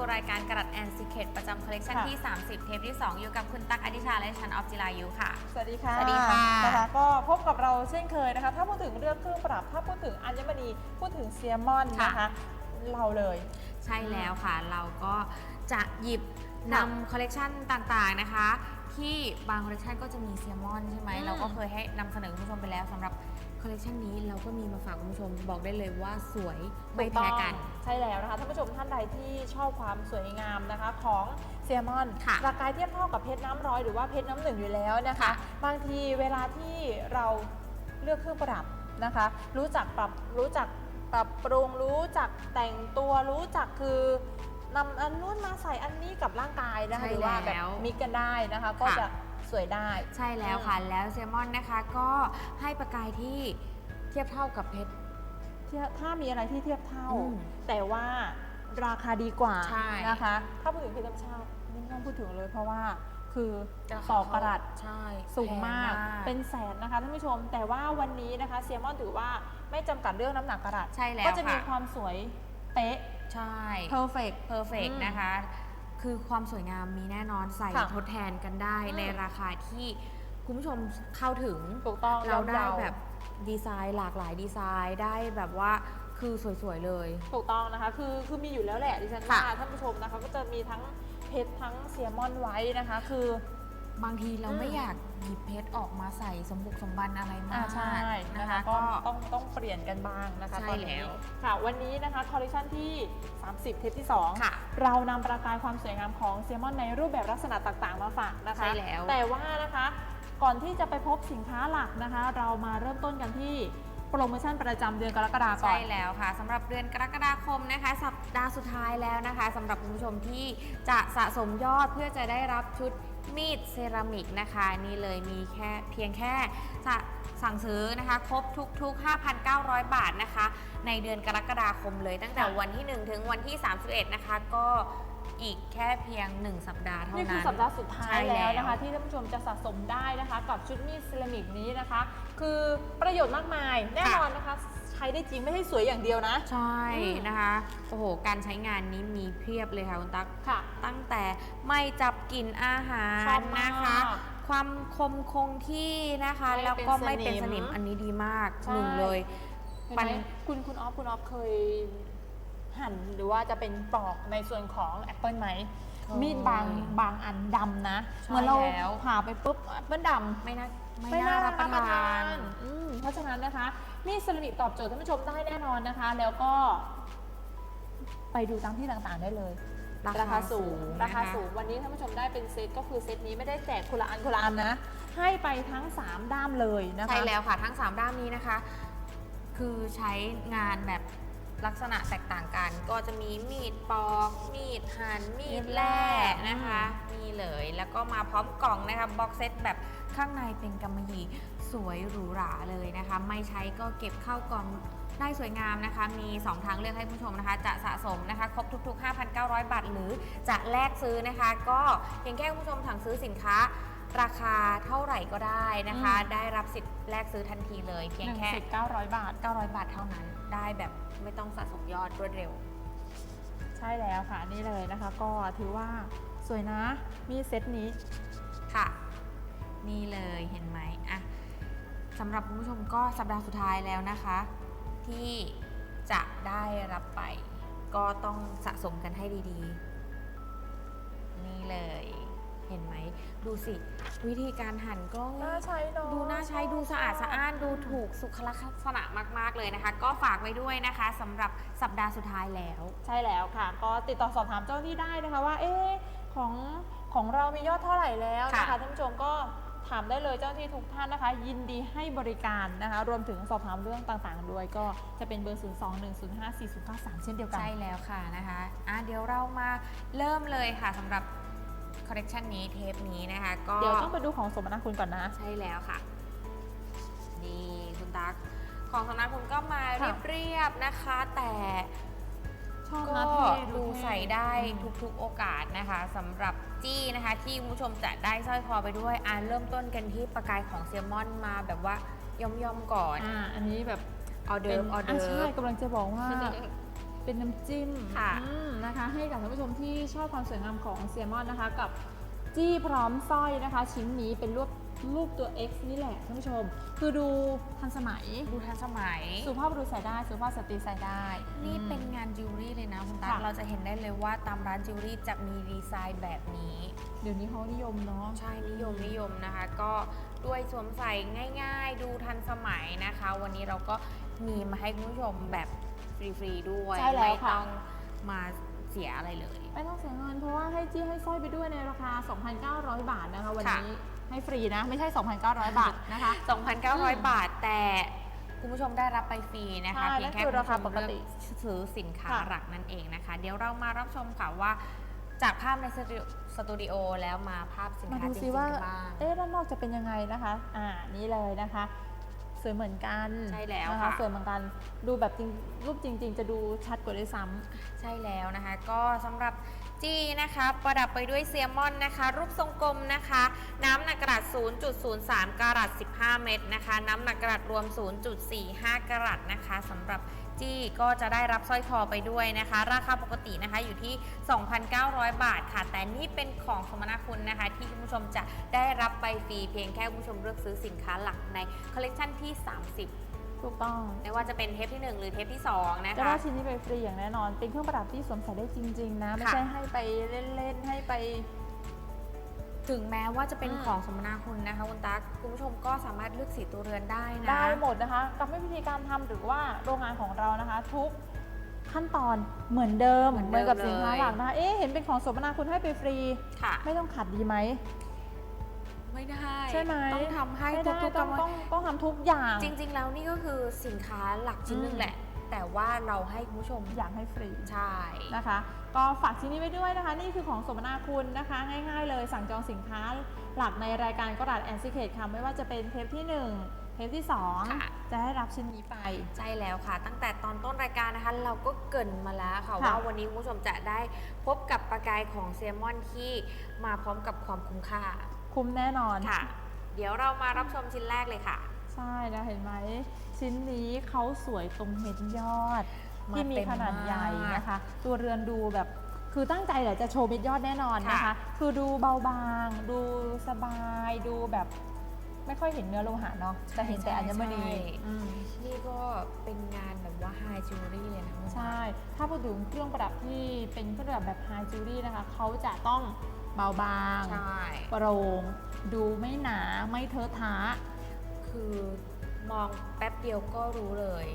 สู่รายการกระดัดแอนซิเคตประจำคอลเลกชันค่ะ ที่ 30 เทปที่ 2 อยู่กับคุณตั๊กอดิชาและฉันออฟจิรายุค่ะ สวัสดีค่ะสวัสดีค่ะ นะคะก็พบกับเราเช่นเคยนะคะ ถ้าพูดถึงเรื่องเครื่องประดับ ถ้าพูดถึงอัญมณี พูดถึงเซียมอนนะคะ เราเลย ใช่แล้วค่ะ เราก็จะหยิบค่ะนำคอลเลกชันต่างๆนะคะ ที่บางคอลเลกชันก็จะมีเซียมอนใช่ไหม อืม เราก็เคยให้นำเสนอคุณผู้ชมไปแล้วสำหรับ คอลเลกชันนี้เราก็มีมาฝากคุณผู้ชมบอกได้เลยว่าสวยไม่แพ้กันถูต้องใช่แล้วนะคะท่านผู้ชมท่านใดที่ชอบความสวยงามนะคะของเซียมอนค่ะราคาเทียบเท่ากับเพชรน้ำร้อยหรือว่าเพชรน้ำหนึ่งอยู่แล้วนะคะ ค่ะ บางทีเวลาที่เราเลือกเครื่องประดับนะคะ รู้จักปรับรู้จักปรับปรุงรู้จักแต่งตัวรู้จักคือนำอันนู้นมาใส่อันนี้กับร่างกายนะคะใช่หรือว่าแบบแล้วมิกกันได้นะคะ ก็ค่ะ จะ สวยได้ ใช่แล้วค่ะ แล้วเซมอนนะคะก็ให้ประกายที่เทียบเท่ากับเพชร เทียบถ้ามีอะไรที่เทียบเท่า อืมแต่ว่าราคาดีกว่าใช่นะคะ ถ้าพูดถึงเพชรธรรมชาติไม่ต้องพูดถึงเลย เพราะว่าคือราคา ต่อกระดัดใช่สูงมากแพเป็นแสนนะคะท่านผู้ชม แต่ว่าวันนี้นะคะเซียมอนถือว่าไม่จำกัดเรื่องน้ำหนักกระดัดใช่แล้วก็จะมีค่ะความสวยเป๊ะ ใช่ perfect เพอร์เฟกอืมนะคะ คือความสวยงามมีแน่นอนใส่ค่ะทดแทนกันได้อืมในราคาที่คุณผู้ชมเข้าถึงถูกต้องเราได้ย่อมๆแบบดีไซน์หลากหลายดีไซน์ได้แบบว่าคือสวยๆเลย ถูกต้องนะคะ คือ คือมีอยู่แล้วแหละดิฉันค่ะว่าท่านผู้ชมนะคะ ก็จะมีทั้งเพชรทั้งเซียมอนไว้นะคะ คือ บางทีเราอืมไม่อยากหยิบเพชรออกมาใส่สมบุกสมบันอะไรมาอ่ากใช่นะนะคะคะ ก็ก็ต้องต้องเปลี่ยนกันบ้างนะคะใช่ตอนนี้แล้ว ค่ะ วันนี้นะคะคอลเลคชันที่ 30 เทปที่ 2 ค่ะ เรานำประกายความสวยงามของเซียมอนในรูปแบบลักษณะต่างๆ มาฝากนะคะ ใช่แล้วแต่ว่านะคะก่อนที่จะไปพบสินค้าหลักนะคะ เรามาเริ่มต้นกันที่โปรโมชั่นประจำเดือนกรกฎาคมก่อใช่น แล้วค่ะสำหรับเดือนกรกฎาคมนะคะ สัปดาห์สุดท้ายแล้วนะคะสำหรับคุณผู้ชมที่จะสะสมยอดเพื่อจะได้รับชุด มีดเซรามิกนะคะ นี่เลยมีแค่เพียงแค่จะสั่งซื้อนะคะ ครบทุก ๆ 5,900 บาทนะคะ ในเดือนกรกฎาคมเลย ตั้งแต่ค่ะวันที่ 1 ถึงวันที่ 31 นะคะ ก็อีกแค่เพียง 1 สัปดาห์เท่านั้น นี่คือสัปดาห์สุดท้ายใช่แล้วนะคะแล้วที่ท่านผู้ชมจะสะสมได้นะคะ กับชุดมีดเซรามิกนี้นะคะ คือประโยชน์มากมายแน่นอนนะคะใช้ได้จริงไม่ใช่สวยอย่างเดียวนะ ใช่อืมนะคะ โอ้โห การใช้งานนี้มีเพียบเลยค่ะคุณตั๊กค่ะตั้งแต่ไม่จับกลิ่นอาหาชอรบมาก นะคะ ความคมคงที่นะคะ ไม่แล้วก็ไม่เป็เป็นนสสนินิมมอันนี้ดีมากใช่ หนึ่งเลย เห็นปัน ไหมคุณคุณออฟคุณออฟเคยหั่นหรือว่าจะเป็นปลอกในส่วนของแอปเปิลไหม เคยมีดบางบางอันดำนะ ใช่เหมือนเราแล้ว ผ่าไปปุ๊บแอปเปิลดำไม่น่าไม่น่ารับประทาน อืมเพราะฉะนั้นนะคะ มีดเซรามิกตอบโจทย์ท่านผู้ชมได้แน่นอนนะคะ แล้วก็ ไปดูตามที่ต่างๆได้เลย ราคาสูงราคานะคะสูง วันนี้ท่านผู้ชมได้เป็นเซตก็คือเซตนี้ไม่ได้แจกคนละอันคนละอันนะ ให้ไปทั้ง 3 ด้ามเลยนะคะ ใช่แล้วค่ะทั้ง 3 ด้านนี้นะคะ คือใช้งานแบบลักษณะแตกต่างกัน ก็จะมีมีดปอก มีดหั่นมีดแล่นะคะนี่เลยแล้วก็มาพร้อมกล่องนะคะบ็อกเซตแบบข้างในเป็นกำมะหยี่ สวยหรูหราเลยนะคะ ไม่ใช้ก็เก็บเข้ากล่องได้สวยงามนะคะ มี 2 ทางเลือกให้ผู้ชมนะคะ จะสะสมนะคะ ครบทุก ๆ 5,900 บาท หรือจะแลกซื้อนะคะ ก็เพียงแค่คุณผู้ชมสั่งซื้อสินค้า ราคาเท่าไหร่ก็ได้นะคะอืมได้รับสิทธิ์แลกซื้อทันทีเลย เพียงหนึ่งแค่สิบเก้าร้อยบาท 900 บาทเท่านั้น ได้แบบไม่ต้องสะสมยอดรวดเร็ว ใช่แล้วค่ะนี่เลยนะคะ ก็ถือว่าสวยนะ มีเซตนี้ค่ะ นี่เลยเห็นไหมอะ สำหรับคุณผู้ชมก็สัปดาห์สุดท้ายแล้วนะคะ ที่จะได้รับไป ก็ต้องสะสมกันให้ดีๆ นี่เลยเห็นไหม ดูสิ วิธีการหั่นก็น่าใช้เนาะดูน่าใช้ดูสะอาดสะอ้านดูถูกสุขลักษณะมาก ๆ เลยนะคะ ก็ฝากไว้ด้วยนะคะสำหรับสัปดาห์สุดท้ายแล้ว ใช่แล้วค่ะ ก็ติดต่อสอบถามเจ้าหน้าที่ได้นะคะว่า เอ๊ะของของเรามียอดเท่าไหร่แล้วนะคะค่ะ ท่านผู้ชมก็ ถามได้เลยเจ้าหน้าที่ทุกท่านนะคะ ยินดีให้บริการนะคะ รวมถึงสอบถามเรื่องต่างๆ ด้วยก็จะเป็นเบอร์ 0 2 1 0 5 4 0 9 3 เช่นเดียวกัน ใช่แล้วค่ะนะคะอะเดี๋ยวเรามาเริ่มเลยค่ะสำหรับคอลเลกชันนี้เทปนี้นะคะก็เดี๋ยวต้องไปดูของสมนาคุณก่อนนะ ใช่แล้วค่ะ นี่คุณตั๊กของสำนักคุณก็มาค่ะ เรียบๆนะคะ แต่ชอบก็นะเท่ดูใส่ได้อืมทุกๆโอกาสนะคะสำหรับ จี้นะคะที่คุณผู้ชมจะได้สร้อยคอไปด้วยอ่าเริ่มต้นกันที่ประกายของเซียมอนมาแบบว่าย่อมๆก่อนอ่าอันนี้แบบออเดิร์ฟออเดิาใช่ร์ฟกำลังจะบอกว่า เป็นน้ำจิ้มค่ะอืมนะคะ ให้กับท่านผู้ชมที่ชอบความสวยงามของเซียมอนนะคะ กับจี้พร้อมสร้อยนะคะ ชิ้นนี้เป็นรูป รูปตัว X นี่แหละท่านผู้ชม คือดูทันสมัย ดูทันสมัย สุภาพบุรุษใส่ได้ สุภาพสตรีใส่ได้ นี่อืมเป็นงานจิวเวลรี่เลยนะคุณตั๊กค่ะ เราจะเห็นได้เลยว่าตามร้านจิวเวลรี่จะมีดีไซน์แบบนี้ เดี๋ยวนี้เขานิยมเนาะ ใช่นิยมนิยมนะคะ ก็ด้วยสวมใส่ง่าย ๆ ดูทันสมัยนะคะ วันนี้เราก็มีมาให้คุณผู้ชมแบบฟรีๆด้วยใช่แล้วไม่ค่ะ ต้องมาเสียอะไรเลย ไม่ต้องเสียเงินเพราะว่าให้จี้ให้สร้อยไปด้วยในราคา 2,900 บาทนะคะ วันนี้ ให้ฟรีนะ ไม่ใช่ 2,900 บาทนะคะ 2,900 บาทแต่คุณผู้ชมได้รับไปฟรีนะคะใช่เพียงแค่นั่นคือราคาณผู้ชมปกติเลือซื้อสินค้าค่ะ หลักนั่นเองนะคะ เดี๋ยวเรามารับชมค่ะว่าจากภาพในสตูดิโอสตูดิโอแล้วมาภาพสินมาค้าดูจริซิงๆว่า กันบ้าง เอ๊ะด้านนอกจะเป็นยังไงนะคะ อ่า นี่เลยนะคะ สวยเหมือนกันใช่แล้วนค่ะ สวยเหมือนกัน ดูแบบจริง รูปจริง ๆ จะดูชัดกว่าด้วยซ้ำ ใช่แล้วนะคะ ก็สำหรับ จี้นะคะประดับไปด้วยเซียมอนนะคะ รูปทรงกลมนะคะ น้ำหนักกระดัษ0.03 กรัต15 เม็ดนะคะ น้ำหนักกระดัษรวม 0.45 กรัตนะคะสำหรับจี้ก็จะได้รับสร้อยคอไปด้วยนะคะ ราคาปกตินะคะอยู่ที่ 2,900 บาทค่ะ แต่นี่เป็นของสมนาคุณนะคะ ที่คุณผู้ชมจะได้รับไปฟรีเพียงแค่คุณผู้ชมเลือกซื้อสินค้าหลักในคอลเลกชันที่ 30 ถูกต้อง ไม่ว่าจะเป็นเทปที่ 1 หรือเทปที่ 2 นะจะคะได้ชิ้นนี้ไปฟรีอย่างแน่นอน เป็นเครื่องประดับที่สวมใส่ได้จริง ๆ นะ ไม่ใช่ให้ไปเล่น ๆ ให้ไป ถึงแม้ว่าจะเป็นอืม ของสมนาคุณนะคะคุณตั๊กคุณผู้ชมก็สามารถเลือกสีตัวเรือนได้นะ ได้หมดนะคะกับวิธีการทำหรือว่าโรงงานของเรานะคะ ทุกขั้นตอนเหมือนเดิมเหมือนเดิมกับสินค้าเลย หลักนะคะ เอ๊ะเห็นเป็นของสมนาคุณให้ไปฟรี ค่ะ ไม่ต้องขัดดีไหม ไม่ได้ ใช่ไหมต้องทำให้ไม่ได้ทุกๆต้องกำต้องต้องทำทุกอย่าง จริง ๆ แล้วนี่ก็คือสินค้าหลักชิ้นหนึอืงมแหละ แต่ว่าเราให้คุณผู้ชมอยากให้ฟรี ใช่ นะคะ ก็ฝากชิ้นนี้ไว้ด้วยนะคะ นี่คือของสมนาคุณนะคะ ง่ายๆเลยสั่งจองสินค้าหลักในรายการกระดาษแอนซิเคทค่ะ ไม่ว่าจะเป็นเทปที่ 1 เทปที่2จะได้รับชิ้นนี้ไป ใช่แล้วค่ะ ตั้งแต่ตอนต้นรายการนะคะ เราก็เกรินมาแล้วค่ะ ค่ะว่าวันนี้คุณผู้ชมจะได้พบกับประกายของเซลมอนที่มาพร้อมกับความคุ้มค่า คุ้มแน่นอนค่ะ เดี๋ยวเรามารับชมชิ้นแรกเลยค่ะ ใช่นะเห็นไหม ชิ้นนี้เขาสวยตรงเม็ดยอดมาที่มีเต็มขนาดใหญ่มากนะคะ ตัวเรือนดูแบบคือตั้งใจแหละจะโชว์เม็ดยอดแน่นอนนะคะค่ะคือดูเบาบาง ดูสบายดูแบบไม่ค่อยเห็นเนื้อโลหะเนาะแต่เห็นแต่อัญมณีอืมนี่ก็เป็นงานแบบว่าไฮจิวเวลรี่เลยนะคุณใช่ ถ้าพูดถึงเครื่องประดับที่เป็นเครื่องประดับแบบไฮจิวเวลรี่นะคะเขาจะต้อง เบาบางใช่ โปร่งดูไม่หนาไม่เทอะทะ คือมองแป๊บเดียวก็รู้เลย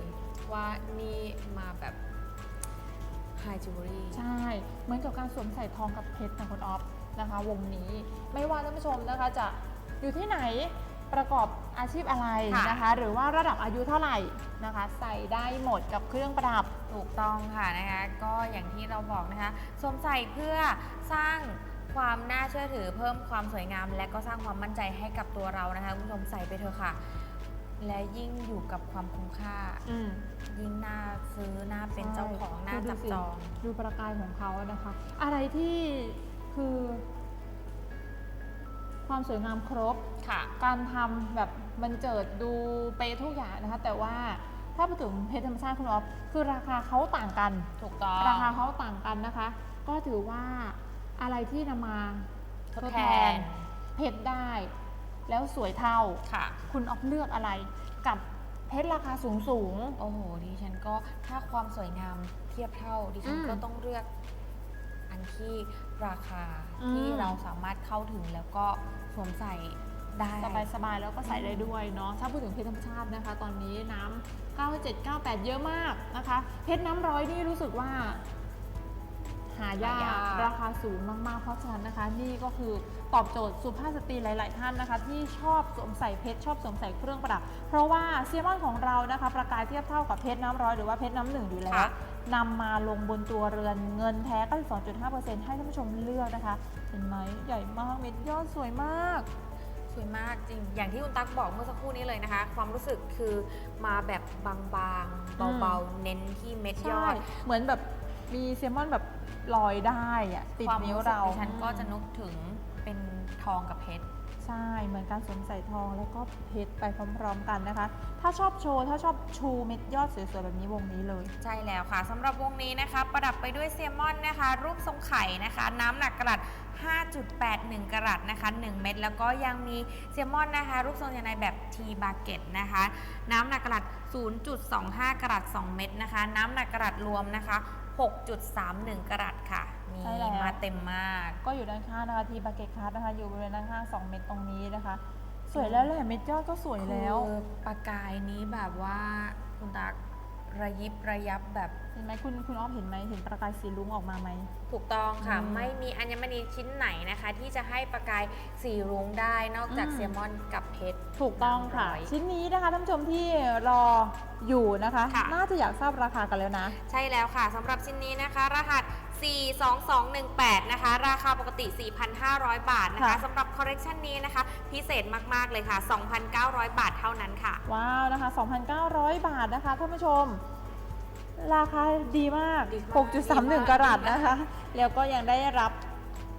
ว่านี่มาแบบไฮจิวเวลรี่ใช่ เหมือนกับการสวมใส่ทองกับเพชรนะคุณออฟนะคะ วงนี้ไม่ว่าท่านผู้ชมนะคะจะอยู่ที่ไหนประกอบอาชีพอะไรค่ะนะคะ หรือว่าระดับอายุเท่าไหร่นะคะ ใส่ได้หมดกับเครื่องประดับถูกต้องค่ะนะคะ ก็อย่างที่เราบอกนะคะสวมใส่เพื่อสร้าง ความน่าเชื่อถือเพิ่มความสวยงาม และก็สร้างความมั่นใจให้กับตัวเรานะคะคุณผู้ชมใส่ไปเถอะค่ะ และยิ่งอยู่กับความคุ้มค่า อืม ยิ่งน่าซื้อน่าเป็นเจ้าของน่าคือดูจับสิจอง ดูประกายของเขานะคะ อะไรที่คือ ความสวยงามครบ ค่ะ การทำแบบมันเจิดดูเป๊ะทุกอย่างนะคะ แต่ว่าถ้าพูดถึงเพชรธรรมชาติคุณออฟคือราคาเขาต่างกัน ถูกต้อง ราคาเขาต่างกันนะคะ ก็ถือว่า อะไรที่นำมาทดแทน เพชรได้ แล้วสวยเท่าค่ะ คุณออฟเลือกอะไร กับเพชรราคาสูงสูง โอ้โหดิฉันก็ถ้าความสวยงามเทียบเท่าดิฉันอืมก็ต้องเลือกอันที่ราคาอืม ที่เราสามารถเข้าถึงแล้วก็สวมใส่ได้ สบายสบายๆแล้วก็ใส่ได้ด้วยเนาะถ้าพูดถึงเพชรธรรมชาตินะคะ ตอนนี้น้ำ97 98 เยอะมากนะคะ เพชรน้ำร้อยนี่รู้สึกว่า หายากหายากราคาสูงมากๆ เพราะฉะนั้นนะคะ นี่ก็คือตอบโจทย์สุภาพสตรีหลาย ๆ ท่านนะคะ ที่ชอบสวมใส่เพชรชอบสวมใส่เครื่องประดับ เพราะว่าเซียมอนของเรานะคะ ประกายเทียบเท่ากับเพชรน้ำร้อยหรือว่าเพชรน้ำหนึ่งอยู่แล้วค่ะ นำมาลงบนตัวเรือนเงินแท้92.5%ให้ท่านผู้ชมเลือกนะคะ เห็นไหมใหญ่มากเม็ดยอดสวยมาก สวยมากจริง อย่างที่คุณตั๊กบอกเมื่อสักครู่นี้เลยนะคะ ความรู้สึกคือมาแบบบางๆ เบาๆ เน้นที่เม็ดยใช่อดเหมือนแบบมีเซลมอนแบบ ลอยได้อะติดความนิ้วรู้สึกเราดิฉันก็จะนึกถึงเป็นทองกับเพชร ใช่เหมือนการสวมใส่ทองแล้วก็เพชรไปพร้อมๆกันนะคะ ถ้าชอบโชว์ถ้าชอบชูเม็ดยอดสวยๆแบบนี้วงนี้เลย ใช่แล้วค่ะสำหรับวงนี้นะคะ ประดับไปด้วยเซลมอนนะคะ รูปทรงไข่นะคะ น้ำหนักกระดัษ5.81 กรัตนะคะ 1 เม็ดแล้วก็ยังมีเซลมอนนะคะ รูปทรงยังในแบบทีบาเก็ตนะคะ น้ำหนักกระดัษ0.25 กรัต2 เม็ดนะคะ น้ำหนักกระดัษรวมนะคะ 6.31 กรัตค่ะนี่ใช่แล้ว มาเต็มมาก ก็อยู่ด้านข้างนะคะทีบาเกตคัทนะคะ อยู่บริเวณด้านข้าง2เม็ดตรงนี้นะคะ สวยแล้วแหละเม็ดยอดก็สวยแล้ว คือปากกายนี้แบบว่าคุณตัก ระยิบระยับแบบเห็นไหมคุณคุณอ้อมเห็นไหมเห็นประกายสีรุ้งออกมาไหม ถูกต้องค่ะ อืมไม่มีอัญมณีชิ้นไหนนะคะ ที่จะให้ประกายสีรุ้งได้นอกจากอืม เซลมอนกับเพชร ถูกต้องค่ะ ร้อยชิ้นนี้นะคะท่านผู้ชมที่รออยู่นะคะ ค่ะ น่าจะอยากทราบราคากันแล้วนะ ใช่แล้วค่ะสำหรับชิ้นนี้นะคะ รหัส 42218 นะคะ ราคาปกติ 4,500 บาทนะคะค่ะ สำหรับคอลเลกชันนี้นะคะ พิเศษมากๆเลยค่ะ 2,900 บาทเท่านั้นค่ะ ว้าวนะคะ 2,900 บาทนะคะท่านผู้ชม ราคาดีมาก ดีมากดีมาก6.31 กรัตนะคะ แล้วก็ยังได้รับ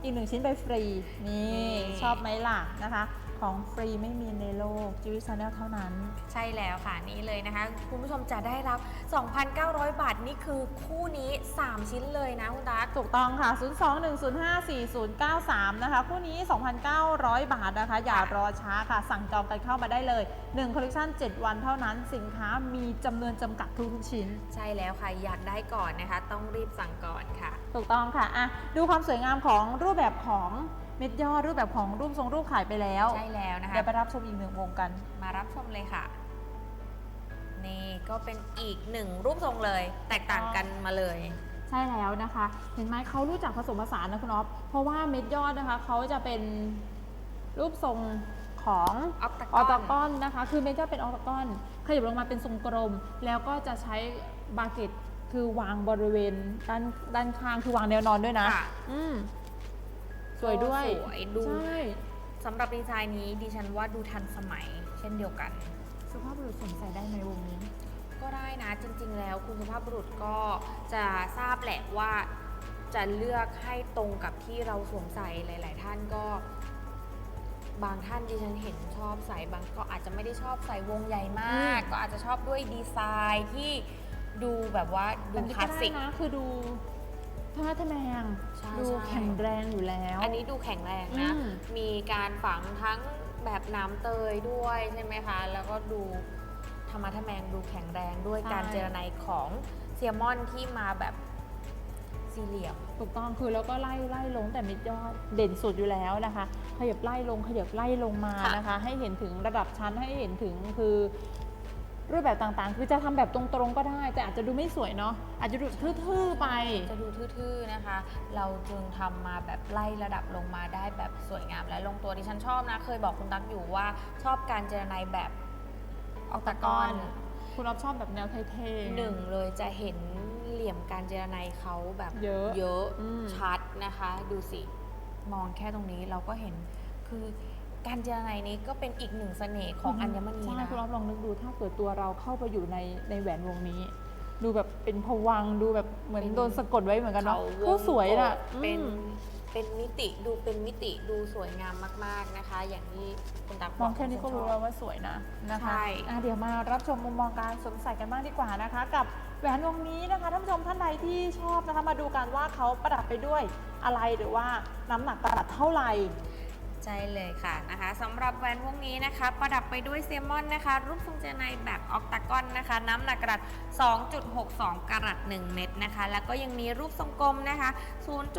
อีกหนึ่งชิ้นไปฟรีนี่นี่ชอบไหมล่ะนะคะ ของฟรีไม่มีในโลกจิวิชาแนลเท่านั้น ใช่แล้วค่ะนี่เลยนะคะ คุณผู้ชมจะได้รับ 2,900 บาท นี่คือคู่นี้ 3 ชิ้นเลยนะคุณตั๊กถูกต้องค่ะ 021054093 นะคะ คู่นี้ 2,900 บาทนะคะ อย่ารอช้าค่ะ สั่งจองกันเข้ามาได้เลย1คอลเลคชัน7 วันเท่านั้นสินค้ามีจำนวนจำกัดทุกๆชิ้น ใช่แล้วค่ะอยากได้ก่อนนะคะ ต้องรีบสั่งก่อนค่ะ ถูกต้องค่ะอะดูความสวยงามของรูปแบบของเม็ดยอดรูปแบบของรูปทรงรูปขายไปแล้วใช่แล้วนะคะเดี๋ยวไปรับชมอีกหนึ่งวงกัน มารับชมเลยค่ะ นี่ก็เป็นอีกหนึ่งรูปทรงเลย แตกต่างกันมาเลยใช่แล้วนะคะ เห็นไหมเขารู้จักผสมผสานนะคุณอ๊อฟเพราะว่าเม็ดยอดนะคะเขาจะเป็นรูปทรงของออกตะออตกอนกอนนะคะ คือเมเจอร์เป็นออตกอนขยับลงมาเป็นทรงกลม แล้วก็จะใช้บาเก็ต คือวางบริเวณด้านด้านข้างคือวางแนวนอนด้วยนะค่ะ อืมสวยด้วยสวยดูใช่สำหรับดีไซน์นี้ดิฉันว่าดูทันสมัย เช่นเดียวกัน สุภาพบุรุษสวมใส่ได้ในวงนี้ ก็ได้นะจริง ๆ แล้วคุณสุภาพบุรุษก็จะทราบแหละว่าจะเลือกให้ตรงกับที่เราสวมใส่หลาย ๆ ท่านก็ บางท่านดิฉันเห็นชอบใส่บางก็อาจจะไม่ได้ชอบใส่วงใหญ่มากอืมก็อาจจะชอบด้วยดีไซน์ที่ ดูแบบว่าดูอันนี้คลาก็สได้สิก นะคือดูท่าทะแมงใช่ดูใช่ แข็งแรงอยู่แล้ว อันนี้ดูแข็งแรงนะ อืม มีการฝังทั้งแบบน้ำเตยด้วยใช่ไหมคะ แล้วก็ดูธรรมะทะแมงดูแข็งแรงด้วยการเจรไนของเซียมอนที่มาแบบสี่เหลี่ยม ถูกต้องคือแล้วก็ไล่ไล่ลงแต่เม็ดยอดเด่นสุดอยู่แล้วนะคะขยับไล่ลงขยับไล่ลงมาค่ะนะคะ ให้เห็นถึงระดับชั้นให้เห็นถึงคือ รูปแบบต่างๆ คือจะทำแบบตรงๆก็ได้ แต่อาจจะดูไม่สวยเนาะอาจจะดูทื่อๆไปจะดูทื่อๆนะคะ เราจึงทำมาแบบไล่ระดับลงมาได้แบบสวยงามและลงตัวดิฉันชอบนะ เคยบอกคุณตั๊กอยู่ว่าชอบการเจรไนแบบออกตะกอน คุณรับชอบแบบแนวเท่ๆหนึ่งเลยจะเห็นเหลี่ยมการเจรไนเขาแบบเยอะเยอะอืมชัดนะคะ ดูสิมองแค่ตรงนี้เราก็เห็นคือ การเจรไนนี้ก็เป็นอีกหนึ่งเสน่ห์ของอัญมณีใช่นะ คุณรับลองนึกดูถ้าเกิดตัวเราเข้าไปอยู่ในในแหวนวงนี้ ดูแบบเป็นผวังค์ดูแบบเหมือนเป็น โดนสะกดไว้เหมือนกันเนาะเขาก็สวยน่ะเป็นอืมเป็นมิติดูเป็นมิติดูสวยงามมาก ๆนะคะ อย่างที่คุณตักบมองแค่นี้ก็รู้แล้วว่าสวยนะนะคะใช่ อะเดี๋ยวมารับชมมุมมองการสวมใส่กันบ้างดีกว่านะคะ กับแหวนวงนี้นะคะท่านผู้ชมท่านใดที่ชอบนะคะมาดูกันว่าเขาประดับไปด้วยอะไรหรือว่าน้ำหนักประดับเท่าไหร่ ใช่เลยค่ะนะคะสำหรับแหวนวงนี้นะคะ ประดับไปด้วยเซมอนนะคะ รูปทรงเจไนแบบออกตากอนนะคะ น้ำหนักกระดัษ2.62 กรัต1เม็ดนะคะ แล้วก็ยังมีรูปทรงกลมนะคะ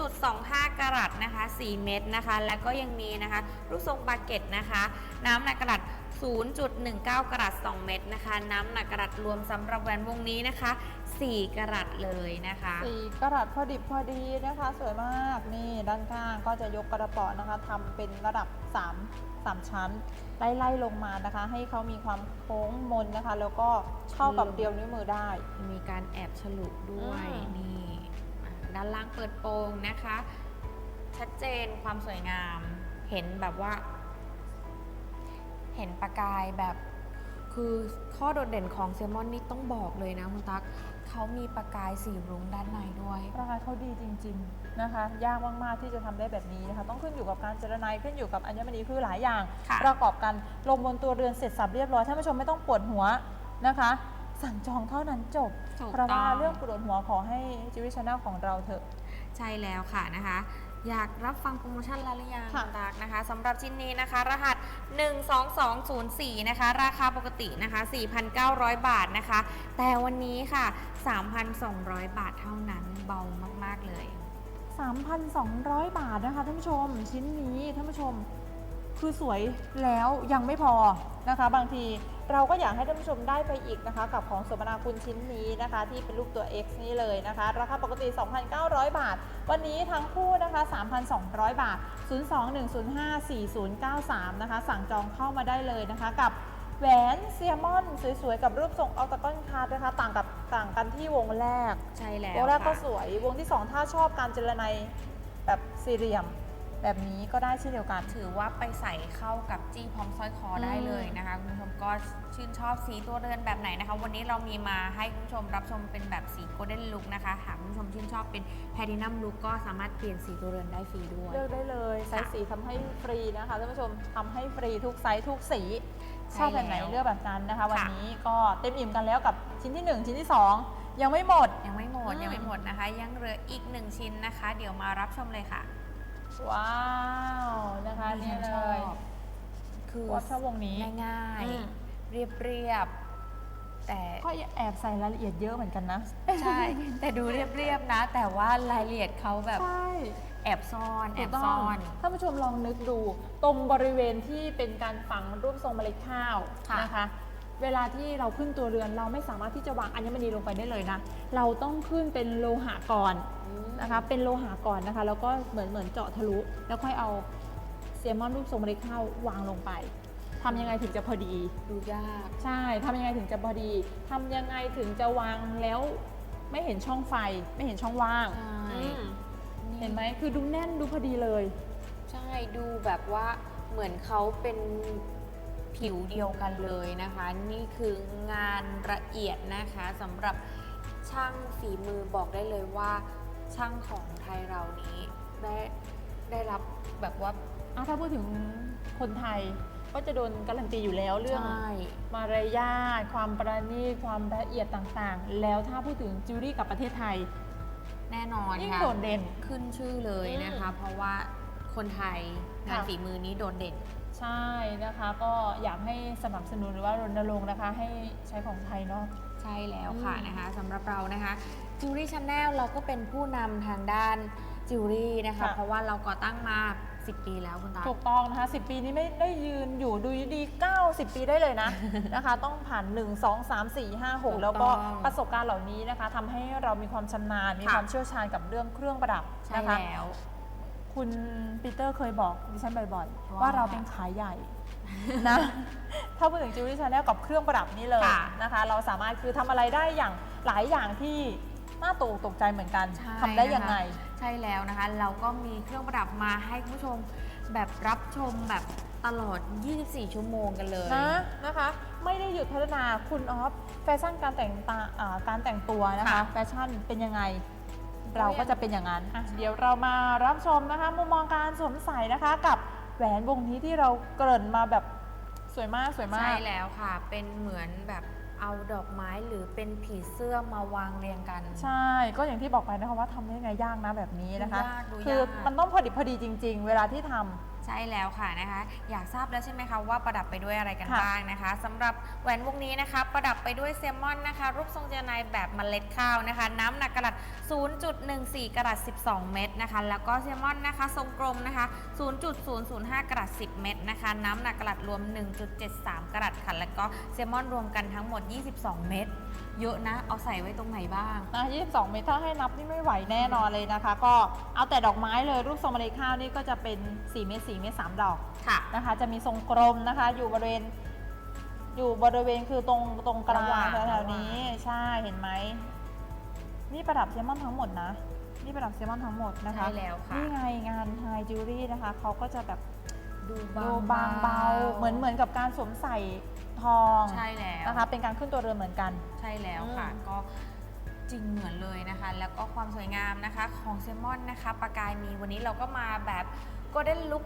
0.25 กรัตนะคะ 4 เม็ดนะคะ แล้วก็ยังมีนะคะ รูปทรงบาเก็ตนะคะ น้ำหนักกระดัษ0.19 กรัต2เม็ดนะคะ น้ำหนักกระดัษรวมสำหรับแหวนวงนี้นะคะ 4 กรัตเลยนะคะสีกระดัษพอดิบพอดีนะคะ สวยมากนี่ ด้านข้างก็จะยกกระเป๋อนะคะทำเป็นระดับ 3 3 ชั้น ไล่ไล่ลงมานะคะ ให้เขามีความโค้งมนนะคะ แล้วก็เข้ากับอืมเดียวนิ้วมือได้ มีการแอบฉลุด้วยอืม นี่อ่าด้านล่างเปิดโปงนะคะ ชัดเจนความสวยงาม เห็นแบบว่า เห็นประกายแบบ คือข้อโดดเด่นของเซลมอนนี่ต้องบอกเลยนะคุณตั๊ก เขามีประกายสีรุ้งด้านในด้วย ราคาเขาดีจริง ๆนะคะ ยากมากๆที่จะทำได้แบบนี้นะคะ ต้องขึ้นอยู่กับการเจรนายขึ้นอยู่กับอัญมณีคือหลายอย่าง ค่ะ ประกอบกันลงบนตัวเรือนเสร็จสับเรียบร้อยท่านผู้ชมไม่ต้องปวดหัวนะคะ สั่งจองเท่านั้นจบถูกเพราะว่าต้องเรื่องปวดหัวขอให้จิวิชแนลของเราเถอะ ใช่แล้วค่ะนะคะ อยากรับฟังโปรโมชั่นแล้วหรือยังค่ะณตักนะคะสำหรับชิ้นนี้นะคะ รหัส 12204 นะคะ ราคาปกตินะคะ 4,900 บาทนะคะ แต่วันนี้ค่ะ 3,200 บาทเท่านั้นเบามาก ๆ เลย 3,200 บาทนะคะท่านผู้ชม ชิ้นนี้ท่านผู้ชม คือสวยแล้วยังไม่พอนะคะ บางทีเราก็อยากให้ท่านผู้ชมได้ไปอีกนะคะ กับของสมนาคุณชิ้นนี้นะคะ ที่เป็นรูปตัว X นี่เลยนะคะ ราคาปกติ 2,900 บาท วันนี้ทั้งคู่นะคะ 3,200 บาท 021054093 นะคะ สั่งจองเข้ามาได้เลยนะคะกับแหวนเซียมอนสวยๆ กับรูปทรงอัลต a กอนคาร์ดนะคะต่างกับต่างกันที่วงแรก ใช่แล้ววงแรกก็ค่ะสวย วงที่ 2 ถ้าชอบการเจรไนยแบบสี่เหลี่ยม แบบนี้ก็ได้เช่นเดียวกัน ถือว่าไปใส่เข้ากับจี้พร้อมสร้อยคอได้เลยนะคะคุณผู้ชมก็ชื่นชอบสีตัวเรือนแบบไหนนะคะ วันนี้เรามีมาให้คุณผู้ชมรับชมเป็นแบบสีโกลเด้นลุ k นะคะหากคุณผู้ชมชื่นชอบเป็นแพ t ินัมลุ k ก็สามารถเปลี่ยนสีตัวเรือนได้ฟรีด้วย เลือกได้เลยไซส์สีทำให้ฟรีนะคะท่านผู้ชมทำให้ฟรีทุกไซส์ทุกสีใช่ชอบแบบไหนแล้วเลือกแบบนั้นนะคะ วันค่ะนี้ก็เต็มอิ่มกันแล้วกับชิ้นที่ 1 ชิ้นที่ 2 ยังไม่หมดยังไม่หมดอืมยังไม่หมดนะคะ ยังเหลืออีกหนึ่งชิ้นนะคะ เดี๋ยวมารับชมเลยค่ะ ว้าวนะคะนี่เลยคือว่าชอบวงนี้ง่ายอืม ๆ เรียบเรียบๆแต่ ก็แอบใส่รายละเอียดเยอะเหมือนกันนะ ใช่ แต่ดูเรียบๆนะ แต่ว่ารายละเอียดเขาแบบใช่แอบซ่อนแอถูบกต้ซ่อองน ท่านผู้ชมลองนึกดู ตรงบริเวณที่เป็นการฝังรูปทรงเมล็ดข้าวค่ะ นะคะ เวลาที่เราขึ้นตัวเรือนเราไม่สามารถที่จะวางอัญมณีลงไปได้เลยนะ เราต้องขึ้นเป็นโลหะก่อนนะคะเป็นโลหะก่อนนะคะ แล้วก็เหมือนเหมือนเจาะทะลุ แล้วค่อยเอาเซลมอนรูปทรงเมล็ดข้าววางลงไปทำยังไงถึงจะพอดีดูยากใช่ทำยังไงถึงจะพอดีทำยังไงถึงจะวางแล้วไม่เห็นช่องไฟไม่เห็นช่องว่างใช่อืมเห็นไหมคือดูแน่นดูพอดีเลย ใช่ดูแบบว่าเหมือนเขาเป็น ผิวเดียวกันเลยนะคะ นี่คืองานละเอียดนะคะสำหรับช่างฝีมือบอกได้เลยว่าช่างของไทยเรานี้ได้ได้รับแบบว่าอะถ้าพูดถึงคนไทยก็จะโดนการันตีอยู่แล้วเรื่อง ใช่ มารยาทความประณีตความละเอียดต่างๆ แล้วถ้าพูดถึงจิวเวลรี่กับประเทศไทย แน่นอนยิ่งค่ะโดดเด่น ขึ้นชื่อเลยนะคะ เพราะว่าคนไทยงานค่ะ ฝีมือนี้โดดเด่น ใช่นะคะก็อยากให้สนับสนุนหรือว่ารณรงค์นะคะ ให้ใช้ของไทยเนาะ ใช่แล้วค่ะอืม นะคะสำหรับเรานะคะจิวเวลรี่ชาแนลเราก็เป็นผู้นำทางด้านจิวเวลรี่นะคะค่ะเพราะว่าเราก่อตั้งมา 10 ปีแล้วคุณตา ถูกต้องนะคะ 10 ปีนี้ไม่ได้ยืนอยู่ดูดีๆ90 ปีได้เลยนะ นะคะ ต้องผ่าน 1 2 3 4 5 ถูก6 แล้วก็ต้องประสบการณ์เหล่านี้นะคะทำให้เรามีความชำนาญ มีค่ะ ความเชี่ยวชาญกับเรื่องเครื่องประดับใช่นะคะ แล้ว คุณปีเตอร์เคยบอกดิฉันบ่อยๆ ว่า ว่าเราเป็นขายใหญ่นะ ถ้าพูดถึงจิวเวลรี่ชาแนลกับเครื่องประดับนี้เลยค่ะนะคะ เราสามารถคือทำอะไรได้อย่างหลายอย่างที่น่าตกอกตกใจเหมือนกันใช่ทำได้ยังไงใช่แล้วนะคะ เราก็มีเครื่องประดับมาให้คุณผู้ชมแบบรับชมแบบตลอด 24 ชั่วโมงกันเลย นะนะคะไม่ได้หยุดพัฒนาคุณออฟแฟชั่นการแต่งตาอ่าการแต่งตัวนะคะ ค่ะแฟชั่นเป็นยังไง เราก็จะเป็นอย่างนั้นอะเดี๋ยวเรามารับชมนะคะ มุมมองการสวมใส่นะคะ กับแหวนวงนี้ที่เราเกริ่นมาแบบสวยมากสวยมาใช่กแล้วค่ะ เป็นเหมือนแบบเอาดอกไม้หรือเป็นผีเสื้อมาวางเรียงกัน ใช่ ก็อย่างที่บอกไปนะคะว่าทำได้ไงยากนะแบบนี้นะคะ ดูยากดูยาก คือมันต้องพอดิบพอดีจริง ๆ เวลาที่ทำ ใช่แล้วค่ะนะคะ อยากทราบแล้วใช่ไหมคะว่าประดับไปด้วยอะไรกันค่ะบ้างนะคะสำหรับแหวนวงนี้นะคะ ประดับไปด้วยเซลมอนนะคะ รูปทรงเจไนแบบเมล็ดข้าวนะคะ น้ำหนักกระดัษ0.14กระดัษ12 เม็ดนะคะ แล้วก็เซลมอนนะคะ ทรงกลมนะคะ 0.005กระดัษ10 เม็ดนะคะ น้ำหนักกระดัษรวม 1.73กระดัษค่ะแล้วก็เซลมอนรวมกันทั้งหมด 22 เม็ด เยอะนะ เอาใส่ไว้ตรงไหนบ้าง นะ22 เมตรถ้าให้นับนี่ไม่ไหวแน่นอนเลยนะคะ ก็เอาแต่ดอกไม้เลยรูปทรงเมล็ดข้าวนี่ก็จะเป็น 4 เมตร 4 เมตร 3 ดอกค่ะ นะคะ จะมีทรงกลมนะคะ อยู่บริเวณ อยู่บริเวณคือตรงตรงกลาระหว่างงแถวๆนี้ ใช่เห็นไหม นี่ประดับเซลมอนทั้งหมดนะ นี่ประดับเซลมอนทั้งหมดนะคะใช่แล้วค่ะ นี่ไงงานไฮจิวเวลรี่นะคะเขาก็จะแบบ ดูดูบางเบา เหมือนเหมือนกับการสวมใส่ ทองใช่แล้วนะคะเป็นการขึ้นตัวเรือเหมือนกัน ใช่แล้วค่ะอืมก็จริงเหมือนเลยนะคะ แล้วก็ความสวยงามนะคะของเซลมอนนะคะประกายมีวันนี้เราก็มาแบบโกลเด้นลุค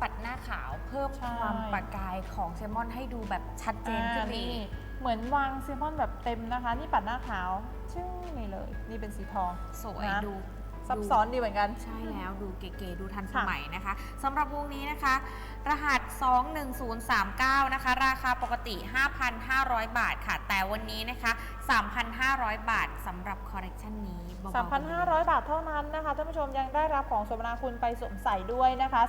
ปัดหน้าขาวเพิ่มใช่ ความประกายของเซลมอนให้ดูแบบชัดเจนขึ้นไปอ่าอีก เหมือนวางเซลมอนแบบเต็มนะคะ นี่ปัดหน้าขาวชื่อนี่เลย นี่เป็นสีทองสวยนะดู ซับซ้อนดีเหมือนกัน ใช่แล้วดูเก๋ๆดูทันสค่ะมัยนะคะสำหรับวงนี้นะคะ รหัส 21039 นะคะ ราคาปกติ 5,500 บาทค่ะ แต่วันนี้นะคะ 3,500 บาทสำห3,500คอลเลกชันนี้เบาๆ3,500 บาทเท่านั้นนะคะท่านผู้ชมยังได้รับของสมนาคุณไปสวมใส่ด้วยนะคะ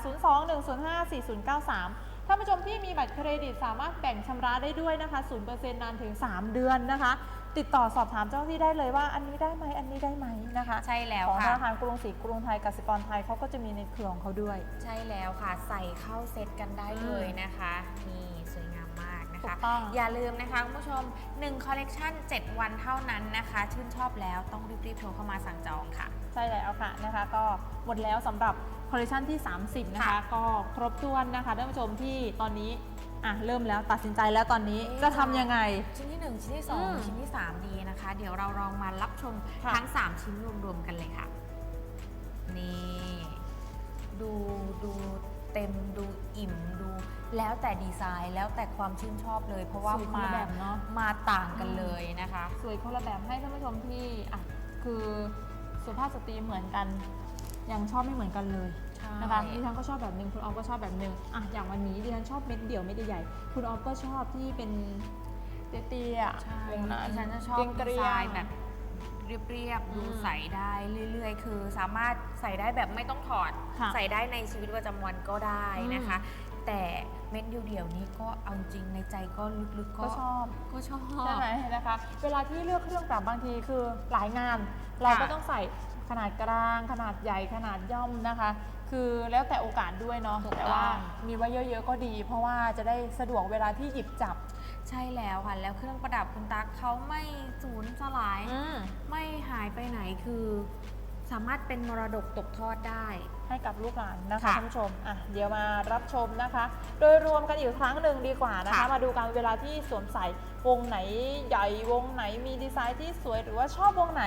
02-105-4093ท่านผู้ชมที่มีบัตรเครดิตสามารถแบ่งชำระได้ด้วยนะคะ 0%นานถึง 3 เดือนนะคะ ติดต่อสอบถามเจ้าหน้าที่ได้เลยว่าอันนี้ได้ไหมอันนี้ได้ไหมนะคะใช่แล้วของธค่ะ นาคารกรุงศรีกรุงไทยกสิกรไทยเขาก็จะมีในเครือของเขาด้วย ใช่แล้วค่ะ ใส่เข้าเซตกันได้เลยนะคะ นี่สวยงามมากนะถูคะ กต้อง อย่าลืมนะคะคุณผู้ชม1คอลเลกชัน7 วันเท่านั้นนะคะ ชื่นชอบแล้วต้องรีบๆโทรเข้ามาสั่งจองค่ะ ใช่แล้วค่ะนะคะ ก็หมดแล้วสำหรับคอลเลคชันที่ 30 นะคะ ค่ะก็ครบถ้วนนะคะท่านผู้ชมที่ตอนนี้ อะเริ่มแล้วตัดสินใจแล้วตอนนี้เอ๊ะจะทำยังไง ชิ้นที่ 1 ชิ้นที่ อืม2 ชิ้นที่ 3 ดีนะคะ เดี๋ยวเราลองมารับชมค่ะ ทั้ง 3 ชิ้นรวมๆกันเลยค่ะ นี่ ดูดูเต็มดูอิ่มดู แล้วแต่ดีไซน์แล้วแต่ความชื่นชอบเลย เพราะว่าสวยคนมาละแบบเนาะมาต่างกันเลยนะคะ สวยคนละแบบให้ท่านผู้ชมที่อะคือสุภาพสตรีเหมือนกัน ยังชอบไม่เหมือนกันเลย นะคะดิฉันก็ชอบแบบหนึ่งคุณออฟก็ชอบแบบหนึ่งอะอย่างวันนี้ดิฉันชอบเม็ดเดี่ยวเม็ดใหญ่ๆคุณออฟก็ชอบที่เป็นเตี้ยๆอะใช่วงนั้นดิฉันจะชอบเกดีรีไซยงน์ๆแบบเรียบๆดูอืมใส่ได้เรื่อยๆ คือสามารถใส่ได้แบบไม่ต้องถอด ค่ะใส่ได้ในชีวิตประจำวันก็ได้นะคะ แต่เม็ดเดียวๆนี้ก็เอาจริงในใจก็ลึกๆก็ก็ชอบ ก็ชอบ ใช่ไหมนะคะ เวลาที่เลือกเครื่องปรับบางทีคือหลายงาน เราก็ค่ะต้องใส่ขนาดกลาง ขนาดใหญ่ขนาดย่อมนะคะ คือแล้วแต่โอกาสด้วยเนาะถูกต้อง แต่ว่ามีไว้เยอะๆก็ดี เพราะว่าจะได้สะดวกเวลาที่หยิบจับใช่แล้วค่ะ แล้วเครื่องประดับคุณตั๊กเขาไม่สูญสลาย ไม่หายไปไหนคือ สามารถเป็นมรดกตกทอดได้ ให้กับลูกหลานนะคะค่ะท่านผู้ชมอะเดี๋ยวมารับชมนะคะ โดยรวมกันอีกครั้งหนึ่งดีกว่านะคะ ค่ะ มาดูกันเวลาที่สวมใส่วงไหนใหญ่วงไหนมีดีไซน์ที่สวยหรือว่าชอบวงไหน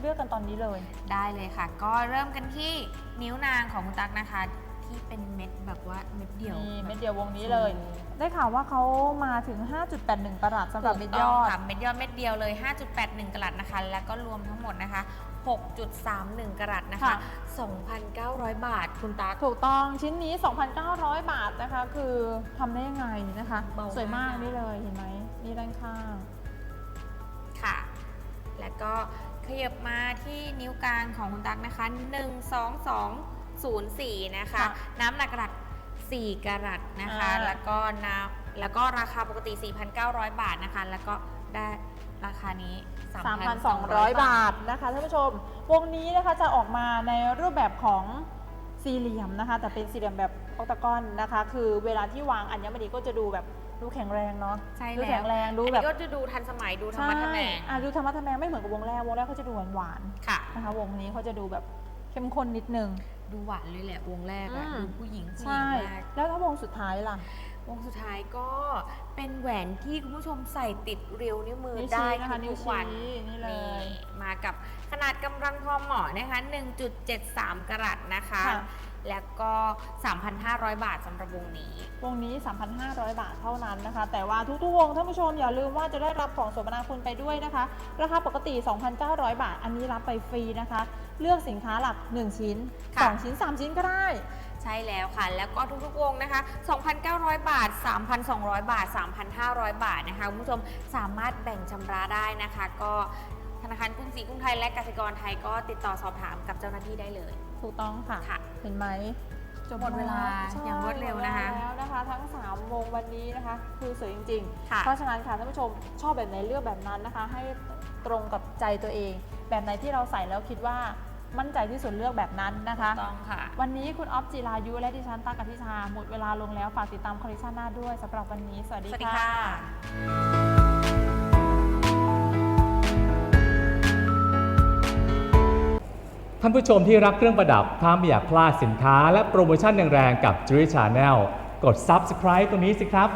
เลือกกันตอนนี้เลย ได้เลยค่ะ ก็เริ่มกันที่นิ้วนางของคุณตั๊กนะคะ ที่เป็นเม็ดแบบว่าเม็ดเดียวนี่แบบเม็ดเดียววงนี้เลย ได้ข่าวว่าเขามาถึง 5.81กรัตสำหรับเม็ดยอดถูกต้องค่ะเม็ดยอดเม็ดเดียวเลย 5.81กรัตนะคะ แล้วก็รวมทั้งหมดนะคะ 6.31กรัตนะคะค่ะ2,900 บาทคุณตั๊กถูกต้องชิ้นนี้ 2,900 บาทนะคะ คือทำได้ยังไงนะคะเบามากสวยมากนี่เลยเห็นไหมนี่ด้านข้าง ค่ะ แล้วก็ข ยับมาที่นิ้วกลางของคุณตั๊กนะคะ 12204 นะคะ ค่ะน้ำหนักกรัต4กรัตนะคะ อ่า แล้วก็น้ำแล้วก็ราคาปกติ 4,900 บาทนะคะ แล้วก็ได้ราคานี้ 3,200 บาทนะคะท่านผู้ชม วงนี้นะคะจะออกมาในรูปแบบของสี่เหลี่ยมนะคะ แต่เป็นสี่เหลี่ยมแบบออกตะกอนนะคะ คือเวลาที่วางอัญมณีก็จะดูแบบ ดูแข็งแรงเนาะใช่ดูแล้วแข็งแรงดูอันแบบนี้ก็จะดูทันสมัยดูธรรมะทแมงอะดูธรรมะทแมงไม่เหมือนกับวงแรกวงแรกเขาจะดูหวานค่ะ ๆนะคะวงนี้เขาจะดูแบบเข้มข้นนิดนึง ดูหวานเลยแหละวงแรกอะอืม ดูผู้หญิงผู้หญิใช่ งมาก แล้วถ้าวงสุดท้ายล่ะ วงสุดท้ายก็เป็นแหวนที่คุณผู้ชมใส่ติดเรียวนิ้วมือนิ้วชี้ได้นะคะนิ้ทุวกชี้วันนี่เลย มากับขนาดกำลังพอเหมาะนะคะ 1.73 กรัตนะคะ ค่ะ แล้วก็ 3,500 บาทสำหรับวงนี้ วงนี้ 3,500 บาทเท่านั้นนะคะ แต่ว่าทุกๆวงท่านผู้ชมอย่าลืมว่าจะได้รับของสมนาคุณไปด้วยนะคะ ราคาปกติ 2,900 บาท อันนี้รับไปฟรีนะคะ เลือกสินค้าหลัก 1 ชิ้น ค่ะ 2 ชิ้น 3 ชิ้นก็ได้ ใช่แล้วค่ะ แล้วก็ทุกๆวงนะคะ 2,900 บาท 3,200 บาท 3,500 บาทนะคะคุณผู้ชมสามารถแบ่งชำระได้นะคะ ก็ธนาคารกรุงศรีกรุงไทยและกสิกรไทยก็ติดต่อสอบถามกับเจ้าหน้าที่ได้เลย ถูกต้องค่ะ ค่ะเห็นไหมจบหมดเวลาใช่อย่างรวดเร็วนะคะหมดแล้วนะคะ ทั้ง 3 วงวันนี้นะคะ คือสวยจริงๆค่ะเพราะฉะนั้นค่ะท่านผู้ชมชอบแบบไหนเลือกแบบนั้นนะคะ ให้ตรงกับใจตัวเอง แบบไหนที่เราใส่แล้วคิดว่ามั่นใจที่สุดเลือกแบบนั้นนะคะต้องค่ะ วันนี้คุณออฟจิรายุและดิฉันตั๊กอธิชาหมดเวลาลงแล้วฝากติดตามคอลเลคชันหน้าด้วยสำหรับวันนี้ สวัสดีสวัสดีค่ะ ค่ะ ท่านผู้ชมที่รักเครื่องประดับ ถ้าไม่อยากพลาดสินค้าและโปรโมชั่นแรงๆกับ Jewelry Channel กด Subscribe ตรงนี้สิครับ